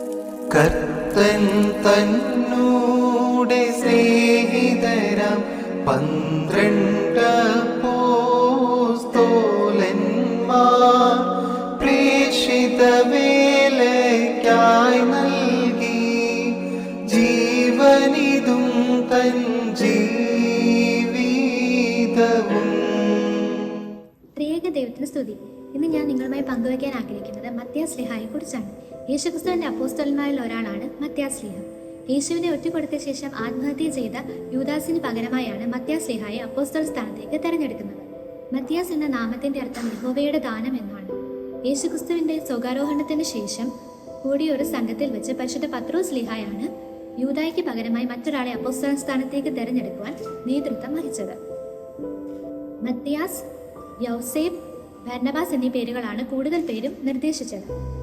കർത്തൻ തന്നൂടെ സ്നേഹിതരാം. പന്ത്രണ്ട് പോസ്തോലന്മാർ പ്രേക്ഷിത വേലയ്ക്കായി നൽകി. ജീവനിതും തൻ ജീവിതവും. ത്രിയേക ദൈവത്തിന് സ്തുതി. ഇന്ന് ഞാൻ നിങ്ങളുമായി പങ്കുവയ്ക്കാൻ ആഗ്രഹിക്കുന്നത് മത്യാസ്ലിഹായെ കുറിച്ചാണ്. യേശുക്രിസ്തുവിന്റെ അപ്പോസ്റ്റലന്മാരിൽ ഒരാളാണ് മത്യാസ് ലിഹ യേശുവിനെ ഒറ്റപ്പെടുത്തിയ ശേഷം ആത്മഹത്യ ചെയ്ത യൂദാസിന് പകരമായാണ് മത്യാസ് അപ്പോസ്റ്റൽ സ്ഥാനത്തേക്ക് തെരഞ്ഞെടുക്കുന്നത്. മത്യാസ് എന്ന നാമത്തിന്റെ അർത്ഥം യഹോവയുടെ ദാനം എന്നാണ്. യേശുക്രിസ്തുവിന്റെ സ്വകാരോഹണത്തിന് ശേഷം കൂടിയ ഒരു സംഘത്തിൽ വെച്ച് പരിശുദ്ധ പത്രോസ് ലിഹായാണ് യൂതായ്ക്ക് പകരമായി മറ്റൊരാളെ അപ്പോസ്റ്റൽ സ്ഥാനത്തേക്ക് തെരഞ്ഞെടുക്കുവാൻ നേതൃത്വം വഹിച്ചത്. മത്യാസ് യൗസേബ് ഭർണബാസ് എന്നീ പേരുകളാണ് കൂടുതൽ പേരും നിർദ്ദേശിച്ചത്.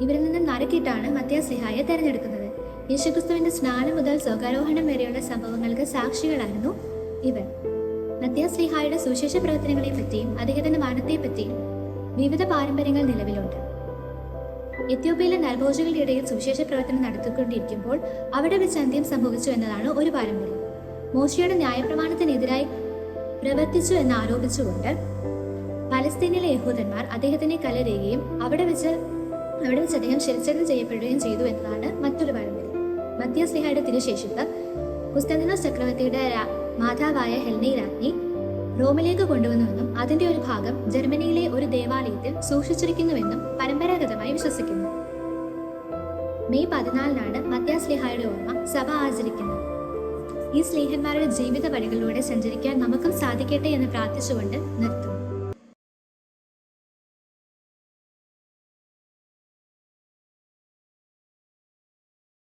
ഇവരിൽ നിന്ന് നറുക്കിയിട്ടാണ് മത്തിയാസ് സിഹായെ തെരഞ്ഞെടുക്കുന്നത്. യേശുക്രിസ്തുവിന്റെ സ്നാനം മുതൽ സ്വകാരോഹണം വരെയുള്ള സംഭവങ്ങൾക്ക് സാക്ഷികളായിരുന്നു ഇവർ. മത്തിയാസ് ലിഹായുടെ സുശേഷ പ്രവർത്തനങ്ങളെ പറ്റിയും അദ്ദേഹത്തിന്റെ മരണത്തെ പറ്റിയും വിവിധ പാരമ്പര്യങ്ങൾ നിലവിലുണ്ട്. എത്യോപ്യയിലെ നരഭോജികളുടെ ഇടയിൽ സുവിശേഷ പ്രവർത്തനം നടത്തിക്കൊണ്ടിരിക്കുമ്പോൾ അവിടെ വെച്ച് അന്ത്യം സംഭവിച്ചു എന്നതാണ് ഒരു പാരമ്പര്യം. മോശയുടെ ന്യായപ്രമാണത്തിനെതിരായി പ്രവർത്തിച്ചു എന്ന് ആരോപിച്ചുകൊണ്ട് പലസ്തീനിലെ യഹൂദന്മാർ അദ്ദേഹത്തിനെ കല്ലെറിയുകയും അവിടെ വെച്ച് അവിടെ അദ്ദേഹം ശിരച്ഛേദം ചെയ്യപ്പെടുകയും ചെയ്തു എന്നതാണ് മറ്റൊരു പാരമ്പര്യം മധ്യസ്ലിഹയുടെ തിരുശേഷിപ്പ് കുസ്തന്തിനോസ് ചക്രവർത്തിയുടെ മാതാവായ ഹെൽനി രാജ്ഞി റോമിലേക്ക് കൊണ്ടുവന്നുവെന്നും അതിന്റെ ഒരു ഭാഗം ജർമ്മനിയിലെ ഒരു ദേവാലയത്തിൽ സൂക്ഷിച്ചിരിക്കുന്നുവെന്നും പരമ്പരാഗതമായി വിശ്വസിക്കുന്നു. മെയ് പതിനാലിനാണ് മധ്യാസ്ലിഹായുടെ ഓർമ്മ സഭ ആചരിക്കുന്നത്. ഈ സ്നേഹന്മാരുടെ ജീവിത വഴികളിലൂടെ സഞ്ചരിക്കാൻ നമുക്കും സാധിക്കട്ടെ എന്ന് പ്രാർത്ഥിച്ചുകൊണ്ട് നിർത്തും